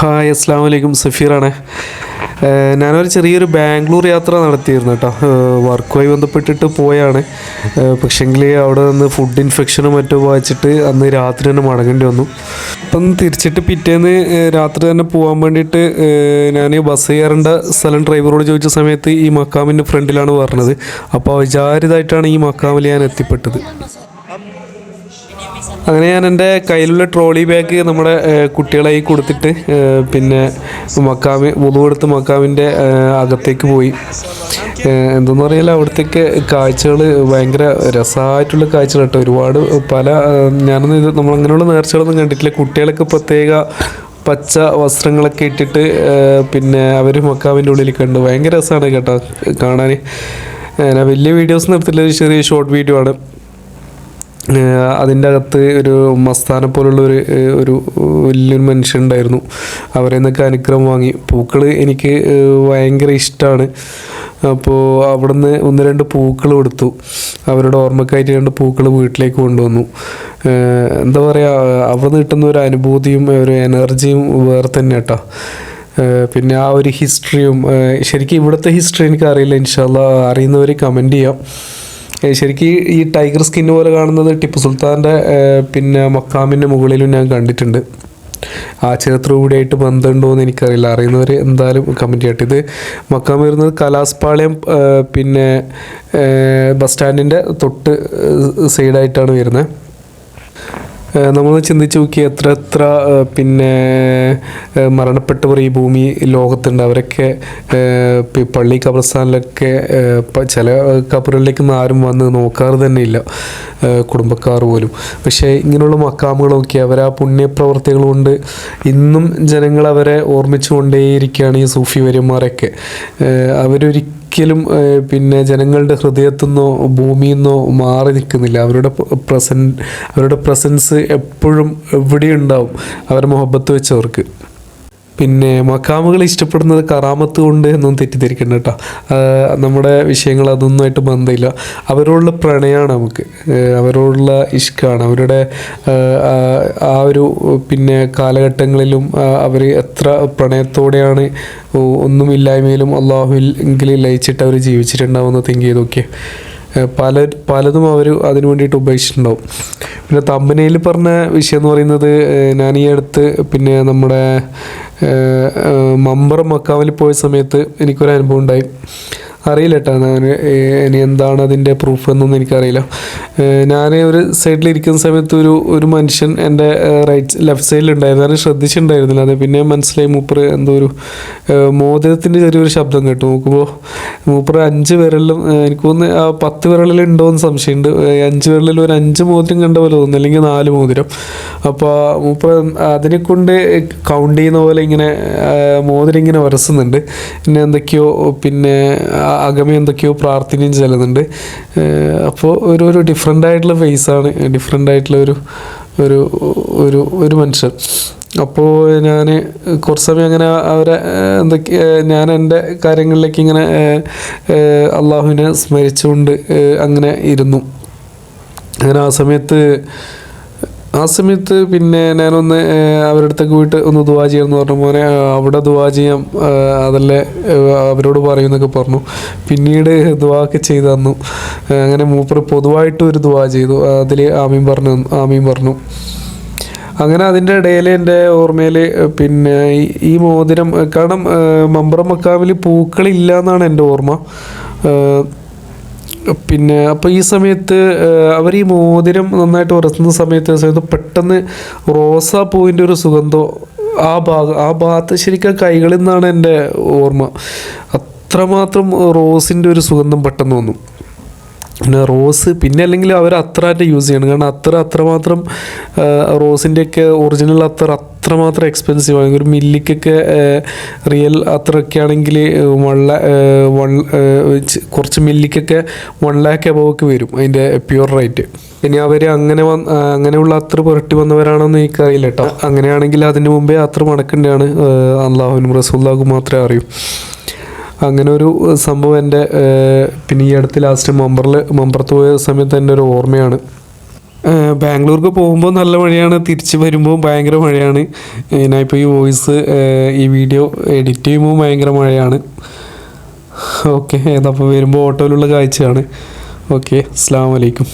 Hi അസ്സാം വലൈക്കും സഫീറാണ്. ഞാനൊരു ചെറിയൊരു ബാംഗ്ലൂർ യാത്ര നടത്തിയിരുന്നു കേട്ടോ വർക്കുമായി ബന്ധപ്പെട്ടിട്ട് പോയാണ്. പക്ഷേങ്കിൽ അവിടെ നിന്ന് ഫുഡ് ഇൻഫെക്ഷനും മറ്റും വായിച്ചിട്ട് അന്ന് രാത്രി തന്നെ മടങ്ങേണ്ടി വന്നു. അപ്പം തിരിച്ചിട്ട് പിറ്റേന്ന് രാത്രി തന്നെ പോകാൻ വേണ്ടിയിട്ട് ഞാൻ ബസ് കയറേണ്ട സ്ഥലം ഡ്രൈവറോട് ചോദിച്ച സമയത്ത് ഈ മക്കാമിന്റെ ഫ്രണ്ടിലാണ് പറഞ്ഞത്. അപ്പോൾ വിചാരിതായിട്ടാണ് ഈ മക്കാമിൽ ഞാൻ എത്തിപ്പെട്ടത്. അങ്ങനെ ഞാൻ എന്റെ കയ്യിലുള്ള ട്രോളി ബാഗ് നമ്മുടെ കുട്ടികളെ കൊടുത്തിട്ട് പിന്നെ മക്കാമി മുതുകൊടുത്ത് മക്കാമിന്റെ അകത്തേക്ക് പോയി. എന്തെന്ന് അറിയില്ല അവിടത്തേക്ക് കാഴ്ചകൾ ഭയങ്കര രസമായിട്ടുള്ള കാഴ്ചകൾ കേട്ടോ. ഒരുപാട് പല ഞാനൊന്നും ഇത് നമ്മളങ്ങനെയുള്ള നേർച്ചകളൊന്നും കണ്ടിട്ടില്ല. കുട്ടികളൊക്കെ പ്രത്യേക പച്ച വസ്ത്രങ്ങളൊക്കെ ഇട്ടിട്ട് പിന്നെ അവർ മക്കാമിന്റെ ഉള്ളിൽ കണ്ടു. ഭയങ്കര രസമാണ് കേട്ടോ കാണാൻ ഞാൻ വലിയ വീഡിയോസ് നിർത്തില്ല ചെറിയ ഷോർട്ട് വീഡിയോ ആണ്. അതിന്റെ അകത്ത് ഒരു മസ്താനെ പോലുള്ള ഒരു ഒരു വലിയൊരു മനുഷ്യൻ ഉണ്ടായിരുന്നു. അവരെ നിന്നൊക്കെ അനുഗ്രഹം വാങ്ങി. പൂക്കൾ എനിക്ക് ഭയങ്കര ഇഷ്ടമാണ് അപ്പോൾ അവിടുന്ന് ഒന്ന് രണ്ട് പൂക്കൾ കൊടുത്തു. അവരുടെ ഓർമ്മക്കായിട്ട് രണ്ട് പൂക്കൾ വീട്ടിലേക്ക് കൊണ്ടുവന്നു. എന്താ പറയുക അവിടെ കിട്ടുന്ന ഒരു അനുഭൂതിയും ഒരു എനർജിയും വേറെ തന്നെ കേട്ടോ പിന്നെ ആ ഒരു ഹിസ്റ്ററിയും ശരിക്കും ഇവിടുത്തെ ഹിസ്റ്ററി എനിക്ക് അറിയില്ല ഇൻഷാല്ല അറിയുന്നവർ കമന്റ് ചെയ്യാം. ശരിക്കും ഈ ടൈഗർ സ്കിൻ പോലെ കാണുന്നത് ടിപ്പു സുൽത്താന്റെ പിന്നെ മക്കാമിന്റെ മുകളിലും ഞാൻ കണ്ടിട്ടുണ്ട്. ആ ചരിത്രകൂടിയായിട്ട് ബന്ധമുണ്ടോ എന്ന് എനിക്കറിയില്ല. അറിയുന്നവർ എന്തായാലും കമന്റ് ചെയ്യട്ടെ. ഇത് മക്കാം വരുന്നത് കലാസ്പാളയം പിന്നെ ബസ് സ്റ്റാൻഡിന്റെ തൊട്ട് സൈഡായിട്ടാണ് വരുന്നത്. നമ്മൾ ചിന്തിച്ച് നോക്കി എത്ര എത്ര പിന്നെ മരണപ്പെട്ടവർ ഈ ഭൂമി ലോകത്തുണ്ട്. അവരൊക്കെ പള്ളി കബർസ്ഥാനിലൊക്കെ ചില കബറുകളിലേക്കൊന്നും ആരും വന്ന് നോക്കാറ് ഇല്ല കുടുംബക്കാർ പോലും. പക്ഷേ ഇങ്ങനെയുള്ള മക്കാമുകൾ നോക്കി അവർ ആ പുണ്യപ്രവർത്തികൾ കൊണ്ട് ഇന്നും ജനങ്ങൾ അവരെ ഓർമ്മിച്ചു കൊണ്ടേയിരിക്കുകയാണ് ഈ സൂഫി വര്യന്മാരൊക്കെ അവരൊരു ഒരിക്കലും പിന്നെ ജനങ്ങളുടെ ഹൃദയത്തു നിന്നോ ഭൂമിയിൽ നിന്നോ മാറി നിൽക്കുന്നില്ല. അവരുടെ പ്രസൻ അവരുടെ പ്രസൻസ് എപ്പോഴും എവിടെയുണ്ടാവും? അവരെ മുഹബത്ത് വെച്ചവർക്ക്. പിന്നെ മക്കാമുകൾ ഇഷ്ടപ്പെടുന്നത് കറാമത്ത് കൊണ്ട് എന്നും തെറ്റിദ്ധരിക്കേണ്ട കേട്ടോ. നമ്മുടെ വിഷയങ്ങൾ അതൊന്നുമായിട്ട് ബന്ധമില്ല. അവരോടുള്ള പ്രണയമാണ് നമുക്ക്. അവരോടുള്ള ഇഷ്കാണ്. അവരുടെ ആ ഒരു പിന്നെ കാലഘട്ടങ്ങളിലും അവർ എത്ര പ്രണയത്തോടെയാണ് ഒന്നുമില്ലായ്മയിലും അള്ളാഹുവിൽ എങ്കിലും ലയിച്ചിട്ട് അവർ ജീവിച്ചിട്ടുണ്ടാവുമെന്ന് തിങ്ക് ചെയ്ത് നോക്കിയേ. ഏഹ് പല പലതും അവർ അതിനു വേണ്ടിയിട്ട് ഉപയോഗിച്ചിട്ടുണ്ടാവും. പിന്നെ തമ്പനയിൽ പറഞ്ഞ വിഷയം എന്ന് പറയുന്നത് ഞാൻ ഈ അടുത്ത് പിന്നെ നമ്മുടെ മമ്പറം മക്കാവലി പോയ സമയത്ത് എനിക്കൊരു അനുഭവം ഉണ്ടായി. അറിയില്ല കേട്ടോ ഞാൻ ഇനി എന്താണ് അതിന്റെ പ്രൂഫ് എന്നൊന്നും എനിക്കറിയില്ല. ഞാൻ ഒരു സൈഡിലിരിക്കുന്ന സമയത്ത് ഒരു ഒരു മനുഷ്യൻ എന്റെ റൈറ്റ് ലെഫ്റ്റ് സൈഡിലുണ്ടായിരുന്നു ഞാൻ ശ്രദ്ധിച്ചിട്ടുണ്ടായിരുന്നില്ല. അത് പിന്നെ മനസ്സിലായി മൂപ്പർ എന്തോ ഒരു മോതിരത്തിന്റെ ചെറിയൊരു ശബ്ദം കേട്ടു. നോക്കുമ്പോൾ മൂപ്പർ അഞ്ച് വിരലിലും എനിക്ക് തോന്നുന്നു ആ പത്ത് വിരലിൽ ഉണ്ടോ എന്ന് സംശയമുണ്ട്. അഞ്ച് വിരലിൽ ഒരു അഞ്ച് മോതിരം കണ്ട പോലെ തോന്നുന്നു. അല്ലെങ്കിൽ നാല് മോതിരം. അപ്പോൾ മൂപ്പർ അതിനെ കൊണ്ട് കൗണ്ട് ചെയ്യുന്ന പോലെ ഇങ്ങനെ മോതിരം ഇങ്ങനെ വരസുന്നുണ്ട്. പിന്നെ എന്തൊക്കെയോ പിന്നെ അകമേ എന്തൊക്കെയോ പ്രാർത്ഥനയും ചെല്ലുന്നുണ്ട് അപ്പോൾ ഒരു ഒരു ഡിഫറെന്റ് ആയിട്ടുള്ള ഫേസാണ് ഡിഫറെന്റ് ആയിട്ടുള്ള ഒരു ഒരു ഒരു ഒരു മനുഷ്യൻ അപ്പോൾ ഞാൻ കുറച്ച് സമയം അങ്ങനെ അവരെ എന്തൊക്കെ ഞാൻ എന്റെ കാര്യങ്ങളിലേക്ക് ഇങ്ങനെ അള്ളാഹുവിനെ സ്മരിച്ചുകൊണ്ട് അങ്ങനെ ഇരുന്നു അങ്ങനെ ആ സമയത്ത് ആ സമയത്ത് പിന്നെ ഞാനൊന്ന് അവരുടെ അടുത്തേക്ക് പോയിട്ട് ഒന്ന് ദുവാ ചെയ്യാമെന്ന് പറഞ്ഞു. ആ, അവിടെ ദുവാ ചെയ്യാം അതല്ലേ അവരോട് പറയുമെന്നൊക്കെ പറഞ്ഞു. പിന്നീട് ദുവാ ഒക്കെ ചെയ്തു തന്നു. അങ്ങനെ മൂപ്പർ പൊതുവായിട്ട് ഒരു ദുവാ ചെയ്തു. അതിൽ ആമീൻ പറഞ്ഞു ആമീൻ പറഞ്ഞു. അങ്ങനെ അതിന്റെ ഇടയിൽ എന്റെ ഓർമ്മയിൽ പിന്നെ ഈ- മോതിരം കാരണം മമ്പറ മക്കാവിൽ പൂക്കളില്ല എന്നാണ് എന്റെ ഓർമ്മ പിന്നെ അപ്പോൾ ഈ സമയത്ത് അവർ ഈ മോതിരം നന്നായിട്ട് ഉറത്തുന്ന സമയത്ത് സമയത്ത് പെട്ടെന്ന് റോസാ പൂവിന്റെ ഒരു സുഗന്ധം ആ ഭാഗം ആ ഭാഗത്ത് ശരിക്കും കൈകളിൽ നിന്നാണ് എന്റെ ഓർമ്മ. അത്രമാത്രം റോസിന്റെ ഒരു സുഗന്ധം പെട്ടെന്ന് വന്നു. പിന്നെ റോസ് പിന്നെ അല്ലെങ്കിൽ അവർ അത്രയായിട്ട് യൂസ് ചെയ്യണം. കാരണം അത്ര അത്രമാത്രം റോസിന്റെയൊക്കെ ഒറിജിനൽ അത്ര അത്രമാത്രം എക്സ്പെൻസീവ് ആണ്. ഒരു മില്ലിക്കൊക്കെ റിയൽ അത്രയൊക്കെ ആണെങ്കിൽ വൺ വൺ കുറച്ച് മില്ലിക്കൊക്കെ വൺ ലാക്ക് എബവൊക്കെ വരും അതിന്റെ പ്യുവർ റേറ്റ് ഇനി അവർ അങ്ങനെ വന്ന് അങ്ങനെയുള്ള അത്ര പുരട്ടി വന്നവരാണെന്ന് എനിക്കറിയില്ല കേട്ടോ. അങ്ങനെയാണെങ്കിൽ അതിന് മുമ്പേ അത്ര മണക്കേണ്ടതാണ് അള്ളാഹുനും റസൂല്ലാഹും മാത്രമേ അറിയൂ. അങ്ങനെ ഒരു സംഭവം എന്റെ പിന്നെ ഈ അടുത്ത് ലാസ്റ്റ് മമ്പറിൽ മമ്പറത്ത് പോയ സമയത്ത് എന്റെ ഒരു ഓർമ്മയാണ്. ബാംഗ്ലൂർക്ക് പോകുമ്പോൾ നല്ല മഴയാണ് തിരിച്ച് വരുമ്പോൾ ഭയങ്കര മഴയാണ് ഞാനിപ്പോൾ ഈ വോയിസ് ഈ വീഡിയോ എഡിറ്റ് ചെയ്യുമ്പോൾ ഭയങ്കര മഴയാണ്. ഓക്കെ അപ്പോൾ വരുമ്പോൾ ഓട്ടോയിലുള്ള കാഴ്ചയാണ്. ഓക്കെ അസ്സാം വലൈക്കും